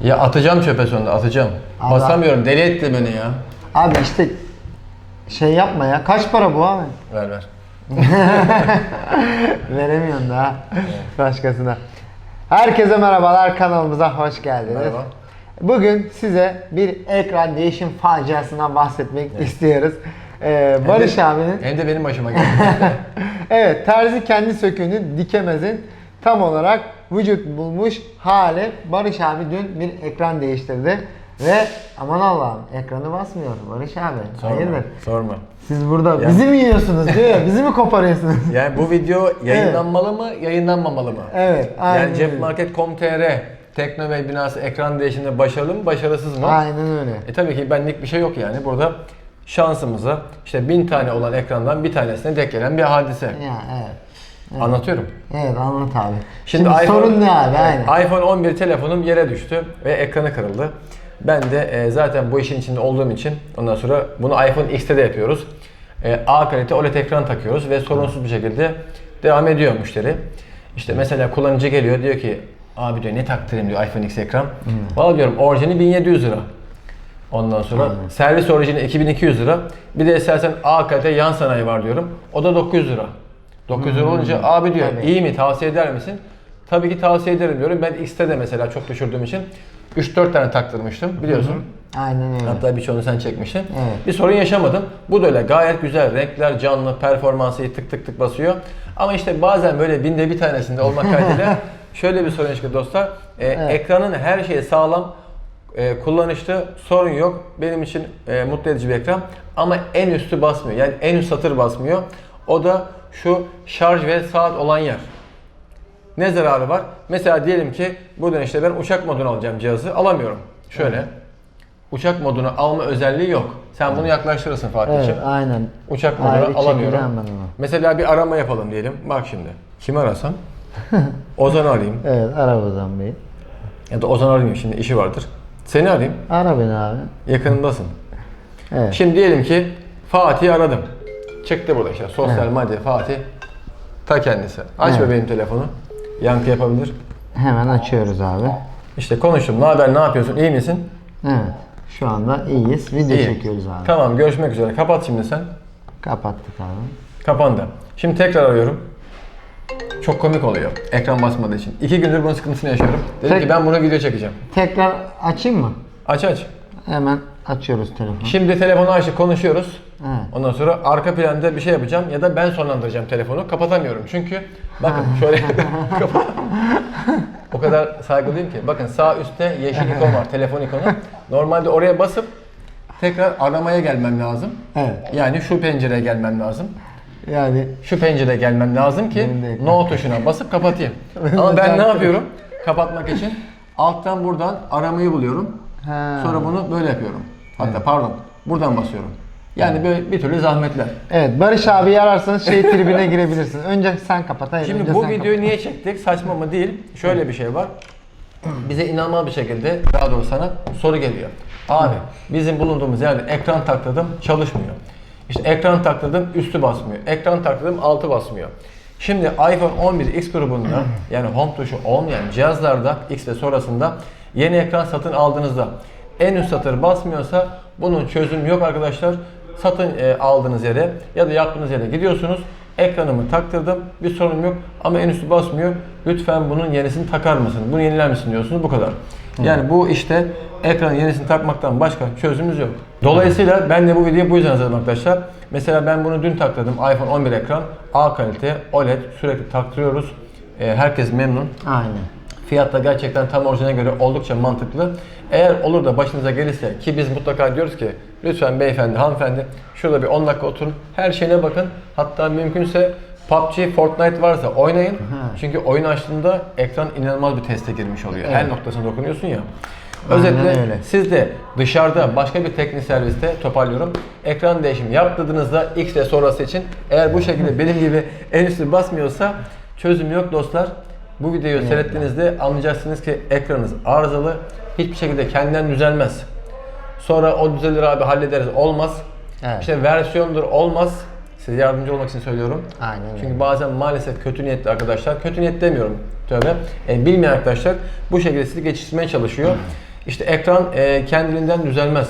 Ya atacağım çöpe sonunda atacağım. Allah. Basamıyorum deli etti beni ya. Abi işte şey yapma ya. Kaç para bu abi? Ver ver. Veremiyorsun daha başkasına. Herkese merhabalar kanalımıza hoş geldiniz. Merhaba. Bugün size bir ekran değişim faciasından bahsetmek istiyoruz. Ee, Barış Hem de- abinin Hem de benim başıma geldi. evet terzi kendi söküğünü dikemezin tam olarak vücut bulmuş hali. Barış abi dün bir ekran değiştirdi ve aman Allah'ım ekranı basmıyor Barış abi. Sorma. Hayırdır? Sorma. Siz burada bizi mi yiyorsunuz diyor ya bizi mi koparıyorsunuz? Yani bu video yayınlanmalı mı, yayınlanmamalı mı? Evet, aynen Yani cepmarket.com.tr Teknobey binası ekran değişiminde başarılı mı, başarısız mı? Aynen öyle. E tabii ki benlik bir şey yok yani. Burada şansımıza işte bin tane olan ekrandan bir tanesine denk gelen bir hadise. Ya evet. Anlatıyorum. Evet anlat abi. Şimdi, Şimdi, iPhone- sorun ne abi? Evet, Aynen. iPhone 11 telefonum yere düştü ve ekranı kırıldı. Ben de e, zaten bu işin içinde olduğum için ondan sonra bunu iPhone X'te de yapıyoruz. E, A kalite OLED ekran takıyoruz ve sorunsuz bir şekilde devam ediyor müşteri. İşte mesela kullanıcı geliyor diyor ki abi diyor ne taktırayım diyor iPhone X ekran. Valla diyorum orijini 1700 lira. Ondan sonra Aynen. servis orijini 2200 lira. Bir de istersen A kalite yan sanayi var diyorum. O da 900 lira. 900 lira olunca abi diyor Tabii. iyi mi tavsiye eder misin? Tabii ki tavsiye ederim diyorum. Ben X'te de mesela çok düşürdüğüm için 3-4 tane taktırmıştım biliyorsun. Aynen öyle. Hatta birçoğunu sen çekmiştin. Evet. Bir sorun yaşamadım. Bu da öyle gayet güzel. Renkler canlı, performansı iyi, tık tık tık basıyor. Ama işte bazen böyle binde bir tanesinde olmak kaydıyla şöyle bir sorun çıkıyor dostlar. Ee, Ekranın her şeyi sağlam, e, kullanışlı, sorun yok. Benim için e, mutlu edici bir ekran. Ama en üstü basmıyor. Yani en üst satır basmıyor. O da şu şarj ve saat olan yer. Ne zararı var? Mesela diyelim ki buradan işte ben uçak modunu alacağım cihazı. Alamıyorum. Şöyle. Uçak modunu alma özelliği yok. Sen bunu yaklaştırırsın Fatih'ciğim. Evet aynen. Uçak modunu Ayrı alamıyorum. Mesela bir arama yapalım diyelim. Bak şimdi. Kimi arasam? Ozan'ı arayayım. Evet ara Ozan Bey. Ya da Ozan arayayım şimdi işi vardır. Seni arayayım. Ara beni abi. Yakınındasın. Evet. Şimdi diyelim ki Fatih'i aradım. Çıktı burada işte sosyal medya Fatih. Ta kendisi. Aç Evet. bebeğim telefonu. Yankı yapabilir. Hemen açıyoruz abi. İşte konuştum. Ne haber? Ne yapıyorsun? İyi misin? Evet. Şu anda iyiyiz. Video İyi. çekiyoruz abi. Tamam görüşmek üzere. Kapat şimdi sen. Kapattık abi. Kapandı. Şimdi tekrar arıyorum. Çok komik oluyor. Ekran basmadığı için. İki gündür bunun sıkıntısını yaşıyorum. Dedim Tek- ki ben bunu video çekeceğim. Tekrar açayım mı? Aç aç. Hemen açıyoruz telefonu. Şimdi telefonu açtık konuşuyoruz. Ondan sonra arka planda bir şey yapacağım ya da ben sonlandıracağım telefonu. Kapatamıyorum çünkü bakın şöyle o kadar saygılıyım ki. Bakın sağ üstte yeşil ikon var, telefon ikonu. Normalde oraya basıp tekrar aramaya gelmem lazım. Evet. Yani şu pencereye gelmem lazım. Yani Şu pencereye gelmem lazım ki Benim de ekran. no tuşuna basıp kapatayım. Ama ben ne yapıyorum? Kapatmak için alttan buradan aramayı buluyorum. Ha. Sonra bunu böyle yapıyorum. Hatta pardon buradan basıyorum. Yani böyle bir türlü zahmetler. Evet Barış abi ararsanız şey tribine girebilirsin. Önce sen kapat. Hayır, Şimdi önce bu sen videoyu niye çektik? Saçma mı değil? Şöyle bir şey var. Bize inanılmaz bir şekilde daha doğrusu sana soru geliyor. Abi bizim bulunduğumuz yerde ekran takladım çalışmıyor. İşte ekran takladım üstü basmıyor. Ekran takladım altı basmıyor. Şimdi iPhone 11 X grubunda yani home tuşu olmayan cihazlarda X ve sonrasında yeni ekran satın aldığınızda en üst satır basmıyorsa bunun çözümü yok arkadaşlar. Satın e, aldığınız yere ya da yaptığınız yere gidiyorsunuz. Ekranımı taktırdım. Bir sorun yok ama en üstü basmıyor. Lütfen bunun yenisini takar mısın? Bunu yeniler misin diyorsunuz. Bu kadar. Yani bu işte ekranın yenisini takmaktan başka çözümümüz yok. Dolayısıyla ben de bu videoyu bu yüzden hazırladım arkadaşlar. Mesela ben bunu dün taktırdım. iPhone 11 ekran. A kalite OLED sürekli taktırıyoruz. E, herkes memnun. Aynen. Fiyat da gerçekten tam orijine göre oldukça mantıklı. Eğer olur da başınıza gelirse ki biz mutlaka diyoruz ki lütfen beyefendi, hanımefendi şurada bir 10 dakika oturun. Her şeyine bakın. Hatta mümkünse PUBG, Fortnite varsa oynayın. Çünkü oyun açtığında ekran inanılmaz bir teste girmiş oluyor. Her noktasına dokunuyorsun ya. Özetle siz de dışarıda başka bir teknik serviste toparlıyorum. Ekran değişimi yaptırdığınızda X ve sonrası için eğer bu şekilde benim gibi en üstü basmıyorsa çözüm yok dostlar. Bu videoyu seyrettiğinizde anlayacaksınız ki ekranınız arızalı. Hiçbir şekilde kendinden düzelmez. Sonra o düzelir abi hallederiz olmaz. Evet. İşte versiyondur olmaz. Size yardımcı olmak için söylüyorum. Aynen öyle. Çünkü bazen maalesef kötü niyetli arkadaşlar, kötü niyet demiyorum tövbe, e, bilmeyen arkadaşlar bu şekilde sizi geçiştirmeye çalışıyor. İşte ekran e, kendiliğinden düzelmez.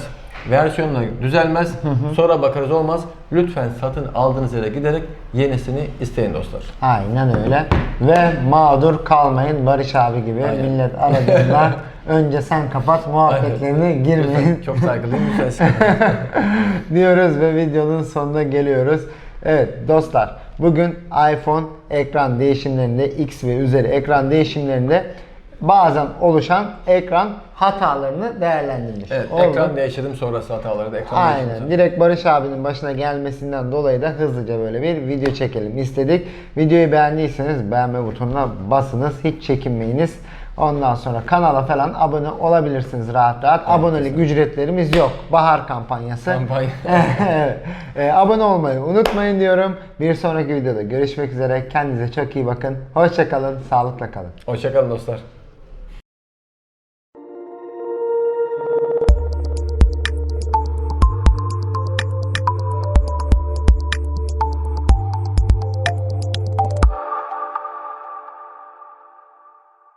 Versiyonla düzelmez. Sonra bakarız olmaz. Lütfen satın aldığınız yere giderek yenisini isteyin dostlar. Aynen öyle. Ve mağdur kalmayın Barış abi gibi Aynen. millet aradığında önce sen kapat muhabbetlerine girmeyin çok saygılıyım. Diyoruz ve videonun sonuna geliyoruz. Evet dostlar bugün iPhone ekran değişimlerinde X ve üzeri ekran değişimlerinde bazen oluşan ekran hatalarını değerlendirmiş. Evet, olduk. ekran değiştirdim sonrası hataları da ekran Aynen. değiştirdim. Direkt Barış abinin başına gelmesinden dolayı da hızlıca böyle bir video çekelim istedik. Videoyu beğendiyseniz beğenme butonuna basınız. Hiç çekinmeyiniz. Ondan sonra kanala falan abone olabilirsiniz rahat rahat. Abonelik ücretlerimiz yok. Bahar kampanyası. Kampanya. Evet. Ee, abone olmayı unutmayın diyorum. Bir sonraki videoda görüşmek üzere. Kendinize çok iyi bakın. Hoşçakalın. Sağlıkla kalın. Hoşçakalın dostlar.